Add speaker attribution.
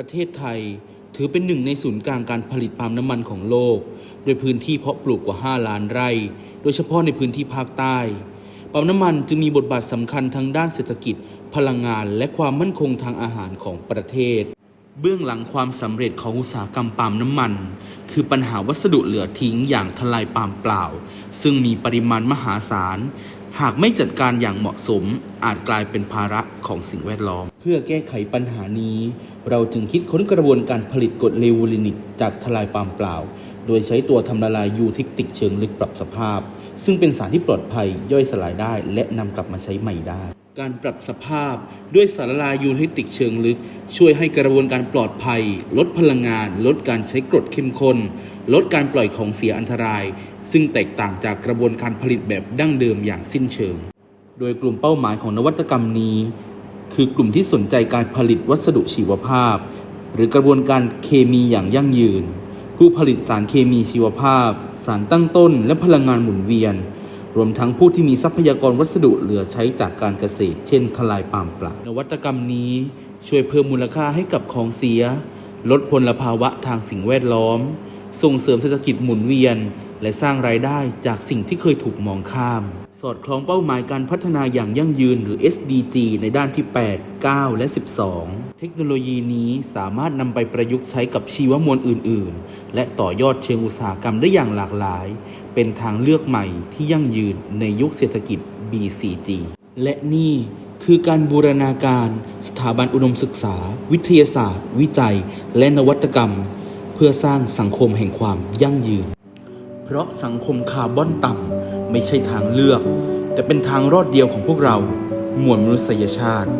Speaker 1: ประเทศไทยถือเป็นหนึ่งในศูนย์กลางการผลิตปาล์มน้ำมันของโลก โดยพื้นที่เพาะปลูกกว่า 5 ล้านไร่ โดยเฉพาะในพื้นที่ภาคใต้ ปาล์มน้ำมันจึงมีบทบาทสำคัญทั้งด้านเศรษฐกิจ พลังงาน และความมั่นคงทางอาหารของประเทศ เบื้องหลังความสำเร็จของอุตสาหกรรมปาล์มน้ำมัน คือปัญหาวัสดุเหลือทิ้งอย่างทลายปาล์มเปล่า ซึ่งมีปริมาณมหาศาล หากไม่จัดการอย่างเหมาะสม อาจกลายเป็นภาระของสิ่งแวดล้อม พื่อแก้ไขปัญหานี้ เราจึงคิดค้นกระบวนการผลิตกรดเลวูลินิกจากทลายปาล์มเปล่า โดยใช้ตัวทำละลายยูทิกติกเชิงลึกปรับสภาพ ซึ่งเป็นสารที่ปลอดภัยย่อยสลายได้ และนำกลับมาใช้ใหม่ได้ การปรับสภาพด้วยสารละลายยูทิกติกเชิงลึก ช่วยให้กระบวนการปลอดภัย ลดพลังงาน ลดการใช้กรดเข้มข้น ลดการปล่อยของเสียอันตราย ซึ่งแตกต่างจากกระบวนการผลิตแบบดั้งเดิมอย่างสิ้นเชิง โดยกลุ่มเป้าหมายของนวัตกรรมนี้ คือกลุ่มที่สนใจการผลิตวัสดุชีวภาพ หรือกระบวนการเคมีอย่างยั่งยืน ผู้ผลิตสารเคมีชีวภาพ สารตั้งต้น และพลังงานหมุนเวียน รวมทั้งผู้ที่มีทรัพยากรวัสดุเหลือใช้จากการเกษตร เช่น ทลายปาล์มเปล่านวัตกรรมนี้ช่วยเพิ่มมูลค่าให้กับของเสีย ลดพลภาวะทางสิ่งแวดล้อม ส่งเสริมเศรษฐกิจหมุนเวียน และสร้างรายได้จากสิ่งที่เคยถูกมองข้าม สอดคล้องเป้าหมายการพัฒนาอย่างยั่งยืนหรือ SDG ในด้านที่ 8 9 และ 12 เทคโนโลยีนี้สามารถนำไปประยุกต์ใช้กับชีวมวลอื่น ๆ และต่อยอดเชิงอุตสาหกรรมได้อย่างหลากหลาย เป็นทางเลือกใหม่ที่ยั่งยืนในยุคเศรษฐกิจ BCG และนี่คือการบูรณาการสถาบันอุดมศึกษา วิทยาศาสตร์ วิจัย และนวัตกรรม เพื่อสร้างสังคมแห่งความยั่งยืน เพราะสังคมคาร์บอนต่ำไม่ใช่ทางเลือก แต่เป็นทางรอดเดียวของพวกเรา มวลมนุษยชาติ